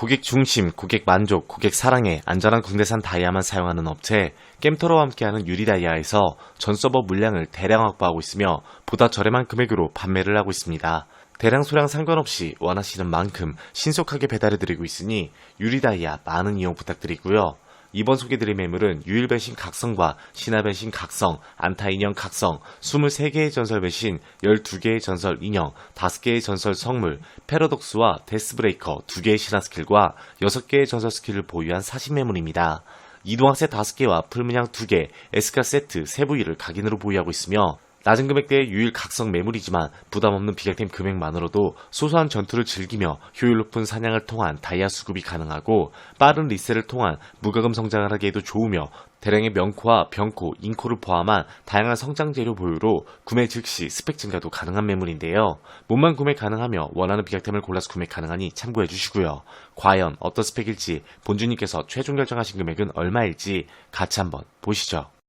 고객 중심, 고객 만족, 고객 사랑에 안전한 국내산 다이아만 사용하는 업체 겜터로와 함께하는 유리다이아에서 전 서버 물량을 대량 확보하고 있으며 보다 저렴한 금액으로 판매를 하고 있습니다. 대량 소량 상관없이 원하시는 만큼 신속하게 배달해드리고 있으니 유리다이아 많은 이용 부탁드리고요. 이번 소개드릴 매물은 유일 배신 각성과 신화 배신 각성, 안타 인형 각성, 23개의 전설 배신, 12개의 전설 인형, 5개의 전설 성물, 패러독스와 데스브레이커 2개의 신화 스킬과 6개의 전설 스킬을 보유한 40 매물입니다. 이동학세 5개와 풀문양 2개, 에스카 세트, 세부위를 각인으로 보유하고 있으며 낮은 금액대의 유일 각성 매물이지만 부담 없는 비약템 금액만으로도 소소한 전투를 즐기며 효율 높은 사냥을 통한 다이아 수급이 가능하고 빠른 리셀을 통한 무과금 성장을 하기에도 좋으며 대량의 명코와 병코, 인코를 포함한 다양한 성장 재료 보유로 구매 즉시 스펙 증가도 가능한 매물인데요. 몸만 구매 가능하며 원하는 비약템을 골라서 구매 가능하니 참고해 주시고요. 과연 어떤 스펙일지 본주님께서 최종 결정하신 금액은 얼마일지 같이 한번 보시죠.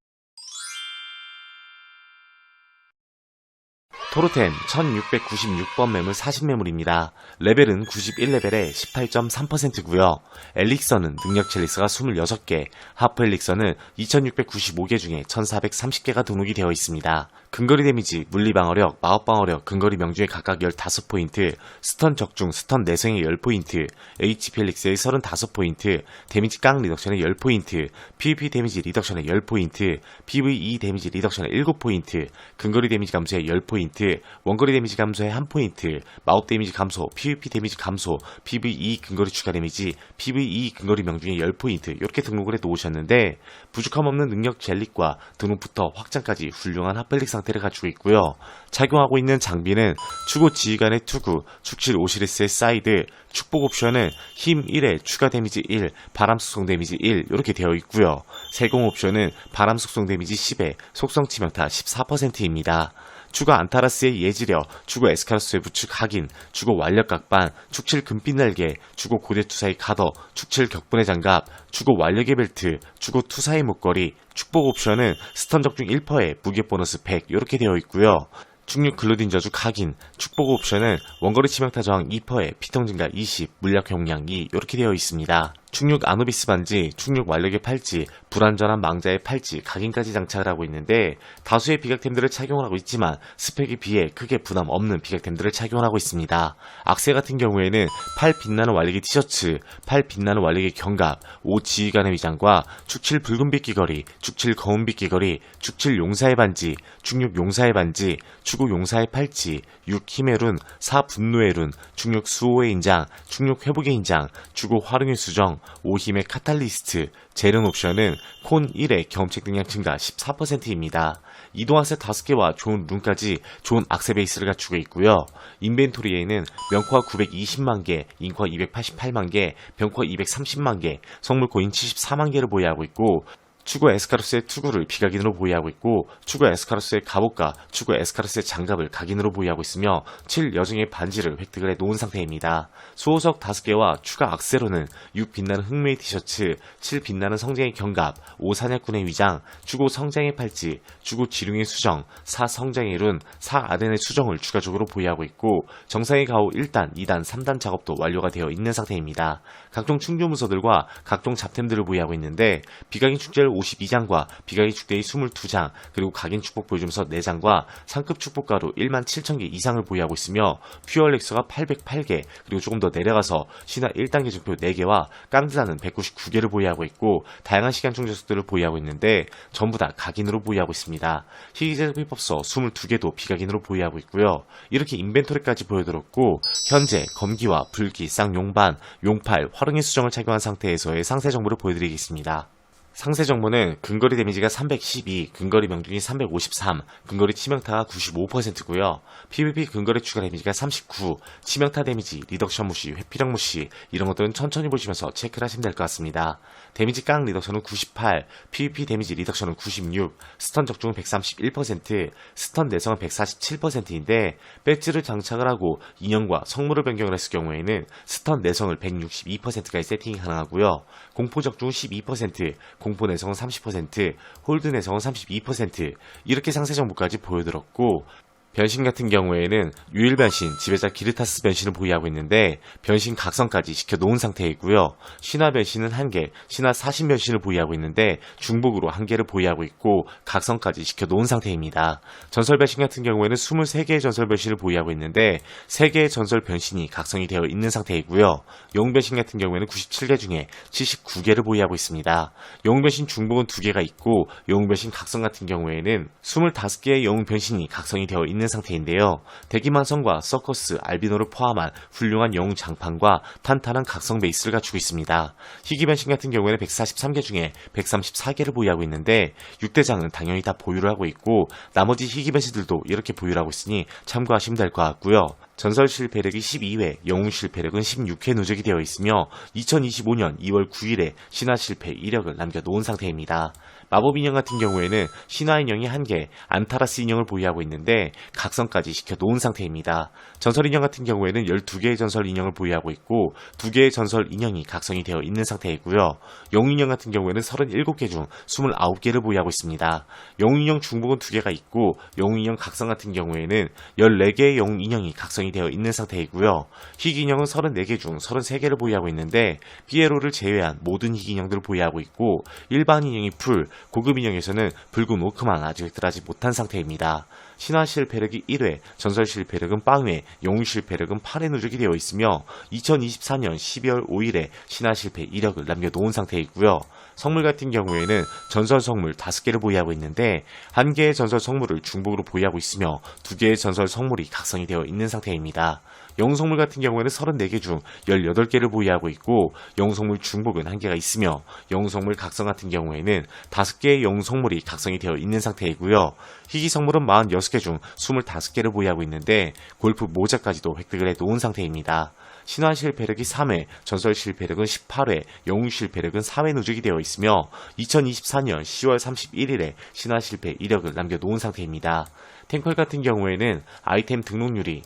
토르텐 1696번 매물 40매물입니다. 레벨은 91레벨에 18.3%고요. 엘릭서는 능력 첼리스가 26개, 하프 엘릭서는 2695개 중에 1430개가 등록이 되어 있습니다. 근거리 데미지, 물리 방어력, 마법 방어력, 근거리 명중에 각각 15포인트, 스턴 적중, 스턴 내성에 10포인트, HP 엘릭스에 35포인트, 데미지 깡 리덕션에 10포인트, PVP 데미지 리덕션에 10포인트, PVE 데미지 리덕션에 7포인트, 근거리 데미지 감소에 10포인트, 원거리 데미지 감소에 1포인트, 마법 데미지 감소, PVP 데미지 감소, PVE 근거리 추가 데미지, PVE 근거리 명중에 10포인트 이렇게 등록을 해 놓으셨는데 부족함 없는 능력 젤릭과 등록부터 확장까지 훌륭한 핫펠릭 상 태를 갖추고 있고요. 착용하고 있는 장비는 추고 지휘관의 투구, 축칠 오시리스의 사이드, 축복 옵션은 힘 1에 추가 데미지 1, 바람 속성 데미지 1 이렇게 되어 있고요. 세공 옵션은 바람 속성 데미지 10에 속성 치명타 14%입니다. 추가 안타라스의 예지력, 추고 에스카로스의 부축 확인, 추고 완력 각반, 축칠 금빛 날개, 추고 고대 투사의 카더, 축칠 격분의 장갑, 추고 완력의 벨트, 추고 투사의 목걸이, 축복 옵션은 스턴 적중 1%에 무게 보너스 100 이렇게 되어 있고요. 충육 글루딘 저주 각인, 축복 옵션은 원거리 치명타 저항 2%에 피통 증가 20, 물약 용량 2 이렇게 되어 있습니다. 충육 아누비스 반지, 충육 완력의 팔찌, 불안전한 망자의 팔찌, 각인까지 장착을 하고 있는데 다수의 비각템들을 착용을 하고 있지만 스펙에 비해 크게 부담 없는 비각템들을 착용을 하고 있습니다. 악세 같은 경우에는 팔 빛나는 완력의 티셔츠, 팔 빛나는 완력의 견갑, 옷 지휘관의 위장과 축칠 붉은빛 귀걸이, 축칠 거운빛 귀걸이, 축칠 용사의 반지, 충육 용사의 반지, 추구 용사의 팔찌, 육 힘의 룬, 사 분노의 룬, 충육 수호의 인장, 충육 회복의 인장, 추구 화룡의 수정, 오힘의 카탈리스트, 재련 옵션은 콘 1의 경험책 능력 증가 14%입니다. 이동학세 5개와 좋은 룬까지 좋은 악세 베이스를 갖추고 있고요. 인벤토리에는 명코화 920만 개, 인코화 288만 개, 병코화 230만 개, 성물 코인 74만 개를 보유하고 있고 추구 에스카루스의 투구를 비각인으로 보유하고 있고 추구 에스카루스의 갑옷과 추구 에스카루스의 장갑을 각인으로 보유하고 있으며 7 여정의 반지를 획득을 해 놓은 상태입니다. 수호석 5개와 추가 악세로는 6 빛나는 흑메이 티셔츠, 7 빛나는 성장의 견갑, 5 사냥꾼의 위장, 추구 성장의 팔찌, 추구 지룡의 수정, 4 성장의 룬, 4 아덴의 수정을 추가적으로 보유하고 있고 정상의 가오 1단, 2단, 3단 작업도 완료가 되어 있는 상태입니다. 각종 충전 문서들과 각종 잡템들을 보유하고 있는데 비각인 축제를 52장과 비각인 축대의 22장 그리고 각인 축복 보여주면서 4장과 상급 축복가루 1만 7천 개 이상을 보유하고 있으며 퓨어렉스가 808개 그리고 조금 더 내려가서 신화 1단계 증표 4개와 깡드라는 199개를 보유하고 있고 다양한 시간 충전소들을 보유하고 있는데 전부 다 각인으로 보유하고 있습니다. 희귀제작 비법서 22개도 비각인으로 보유하고 있고요. 이렇게 인벤토리까지 보여드렸고 현재 검기와 불기, 쌍용반, 용팔, 화릉의 수정을 착용한 상태에서의 상세 정보를 보여드리겠습니다. 상세 정보는 근거리 데미지가 312, 근거리 명중이 353, 근거리 치명타가 95%고요. PVP 근거리 추가 데미지가 39, 치명타 데미지, 리덕션 무시, 회피력 무시 이런 것들은 천천히 보시면서 체크를 하시면 될 것 같습니다. 데미지 깡 리덕션은 98, PVP 데미지 리덕션은 96, 스턴 적중은 131%, 스턴 내성은 147%인데 배지를 장착을 하고 인형과 성물을 변경을 했을 경우에는 스턴 내성을 162%까지 세팅이 가능하고요. 공포 적중 12%, 공포 내성은 30%, 홀드 내성은 32% 이렇게 상세 정보까지 보여드렸고 변신 같은 경우에는 유일 변신, 지배자 기르타스 변신을 보유하고 있는데 변신 각성까지 시켜놓은 상태이고요. 신화 변신은 1개, 신화 40 변신을 보유하고 있는데 중복으로 1개를 보유하고 있고 각성까지 시켜놓은 상태입니다. 전설 변신 같은 경우에는 23개의 전설 변신을 보유하고 있는데 3개의 전설 변신이 각성이 되어 있는 상태이고요. 영웅 변신 같은 경우에는 97개 중에 79개를 보유하고 있습니다. 영웅 변신 중복은 2개가 있고 영웅 변신 각성 같은 경우에는 25개의 영웅 변신이 각성이 되어 있는 상태인데요. 대기만성과 서커스, 알비노를 포함한 훌륭한 영웅 장판과 탄탄한 각성 베이스를 갖추고 있습니다. 희귀 변신 같은 경우에는 143개 중에 134개를 보유하고 있는데 6대장은 당연히 다 보유를 하고 있고 나머지 희귀 변신들도 이렇게 보유를 하고 있으니 참고하시면 될 것 같고요. 전설 실패력이 12회, 영웅 실패력은 16회 누적이 되어 있으며 2025년 2월 9일에 신화 실패 이력을 남겨놓은 상태입니다. 마법 인형 같은 경우에는 신화 인형이 1개, 안타라스 인형을 보유하고 있는데 각성까지 시켜놓은 상태입니다. 전설 인형 같은 경우에는 12개의 전설 인형을 보유하고 있고 2개의 전설 인형이 각성이 되어 있는 상태이고요. 영웅 인형 같은 경우에는 37개 중 29개를 보유하고 있습니다. 영웅 인형 중복은 2개가 있고 영웅 인형 각성 같은 경우에는 14개의 영웅 인형이 각성이 되어 있는 상태이고요. 희귀 인형은 34개 중 33개를 보유하고 있는데 피에로를 제외한 모든 희귀 인형들을 보유하고 있고 일반 인형이 풀, 고급 인형에서는 붉은 오크만 아직 획득하지 못한 상태입니다. 신화 실패력이 1회, 전설 실패력은 빵회, 영웅 실패력은 8회 누적이 되어 있으며 2024년 12월 5일에 신화 실패 이력을 남겨놓은 상태이고요. 성물 같은 경우에는 전설 성물 5개를 보유하고 있는데 1개의 전설 성물을 중복으로 보유하고 있으며 2개의 전설 성물이 각성이 되어 있는 상태입니다. 영성물 같은 경우에는 34개 중 18개를 보유하고 있고 영성물 중복은 1개가 있으며 영성물 각성 같은 경우에는 5개의 영성물이 각성이 되어 있는 상태이고요. 희귀 성물은 46개 중 25개를 보유하고 있는데 골프 모자까지도 획득을 해 놓은 상태입니다. 신화 실패력이 3회, 전설 실패력은 18회, 영웅 실패력은 4회 누적이 되어 있으며 2024년 10월 31일에 신화 실패 이력을 남겨놓은 상태입니다. 탱컬 같은 경우에는 아이템 등록률이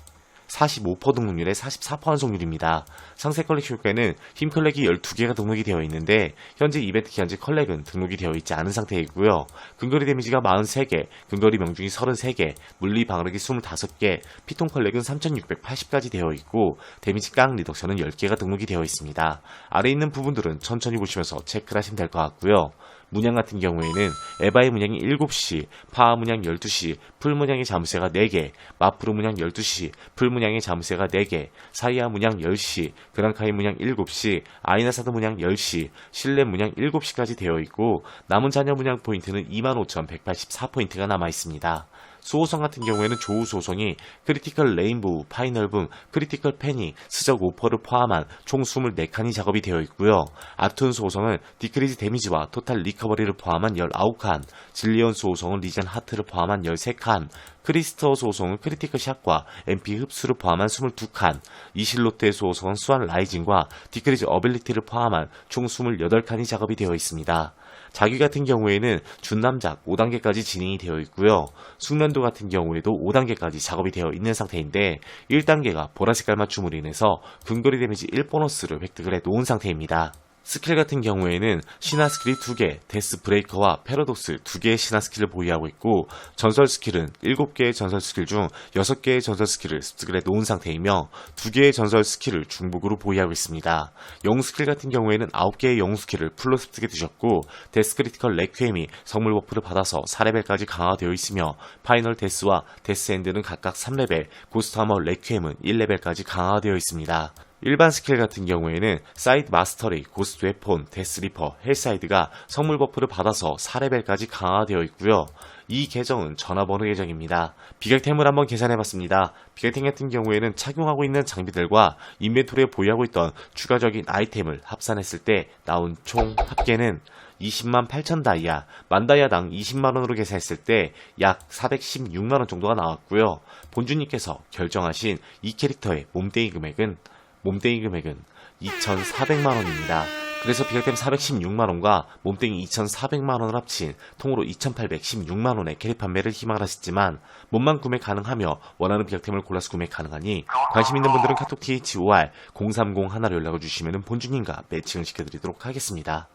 45% 등록률에 44% 환송률입니다. 상세 컬렉 효과에는 힘 컬렉이 12개가 등록이 되어 있는데 현재 이벤트 기한제 컬렉은 등록이 되어 있지 않은 상태이고요. 근거리 데미지가 43개, 근거리 명중이 33개, 물리 방어력이 25개, 피통 컬렉은 3680까지 되어 있고 데미지 깡 리덕션은 10개가 등록이 되어 있습니다. 아래 있는 부분들은 천천히 보시면서 체크를 하시면 될 것 같고요. 문양 같은 경우에는 에바의 문양이 7시, 파하 문양 12시, 풀 문양의 잠수세가 4개, 마프루 문양 12시, 풀 문양의 잠수세가 4개, 사이아 문양 10시, 그랑카이 문양 7시, 아이나사드 문양 10시, 실내 문양 7시까지 되어 있고 남은 자녀 문양 포인트는 25,184포인트가 남아 있습니다. 수호성 같은 경우에는 조우 수호성이 크리티컬 레인보우, 파이널붐, 크리티컬 패닉, 스적 오퍼를 포함한 총 24칸이 작업이 되어 있고요. 아툰 수호성은 디크리즈 데미지와 토탈 리커버리를 포함한 19칸, 질리언 수호성은 리전 하트를 포함한 13칸, 크리스터 수호성은 크리티컬 샷과 MP 흡수를 포함한 22칸, 이실로트의 수호성은 수완 라이징과 디크리즈 어빌리티를 포함한 총 28칸이 작업이 되어 있습니다. 자기 같은 경우에는 준남작 5단계까지 진행이 되어 있고요. 숙련도 같은 경우에도 5단계까지 작업이 되어 있는 상태인데 1단계가 보라색깔 맞춤으로 인해서 근거리 데미지 1 보너스를 획득을 해 놓은 상태입니다. 스킬 같은 경우에는 신화 스킬이 2개, 데스 브레이커와 패러독스 2개의 신화 스킬을 보유하고 있고 전설 스킬은 7개의 전설 스킬 중 6개의 전설 스킬을 습득을 해 놓은 상태이며 2개의 전설 스킬을 중복으로 보유하고 있습니다. 영웅 스킬 같은 경우에는 9개의 영웅 스킬을 풀로 습득해 두셨고 데스 크리티컬 레퀴엠이 성물 버프를 받아서 4레벨까지 강화되어 있으며 파이널 데스와 데스 엔드는 각각 3레벨, 고스트 하머 레퀴엠은 1레벨까지 강화되어 있습니다. 일반 스킬 같은 경우에는 사이드 마스터리, 고스트 웨폰, 데스리퍼, 헬사이드가 성물 버프를 받아서 4레벨까지 강화되어 있고요. 이 계정은 전화번호 계정입니다. 비각템을 한번 계산해봤습니다. 비각템 같은 경우에는 착용하고 있는 장비들과 인벤토리에 보유하고 있던 추가적인 아이템을 합산했을 때 나온 총 합계는 20만 8천 다이아, 만 다이아당 20만 원으로 계산했을 때 약 416만 원 정도가 나왔고요. 본주님께서 결정하신 이 캐릭터의 몸뚱이 금액은 몸뚱이 금액은 2,400만 원입니다. 그래서 비각템 416만 원과 몸뚱이 2,400만 원을 합친 통으로 2,816만 원의 캐릭 판매를 희망하셨지만 몸만 구매 가능하며 원하는 비각템을 골라서 구매 가능하니 관심 있는 분들은 카톡 THOR 030 하나로 연락을 주시면 본주님과 매칭을 시켜드리도록 하겠습니다.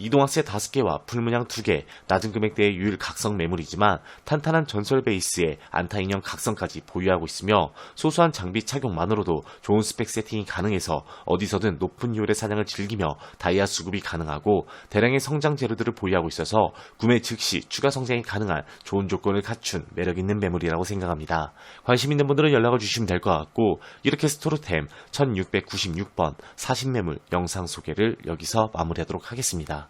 이동학세 5개와 풀문양 2개, 낮은 금액대의 유일 각성 매물이지만 탄탄한 전설 베이스에 안타 인형 각성까지 보유하고 있으며 소소한 장비 착용만으로도 좋은 스펙 세팅이 가능해서 어디서든 높은 효율의 사냥을 즐기며 다이아 수급이 가능하고 대량의 성장 재료들을 보유하고 있어서 구매 즉시 추가 성장이 가능한 좋은 조건을 갖춘 매력 있는 매물이라고 생각합니다. 관심 있는 분들은 연락을 주시면 될 것 같고 이렇게 스토르템 1696번 40매물 영상 소개를 여기서 마무리하도록 하겠습니다.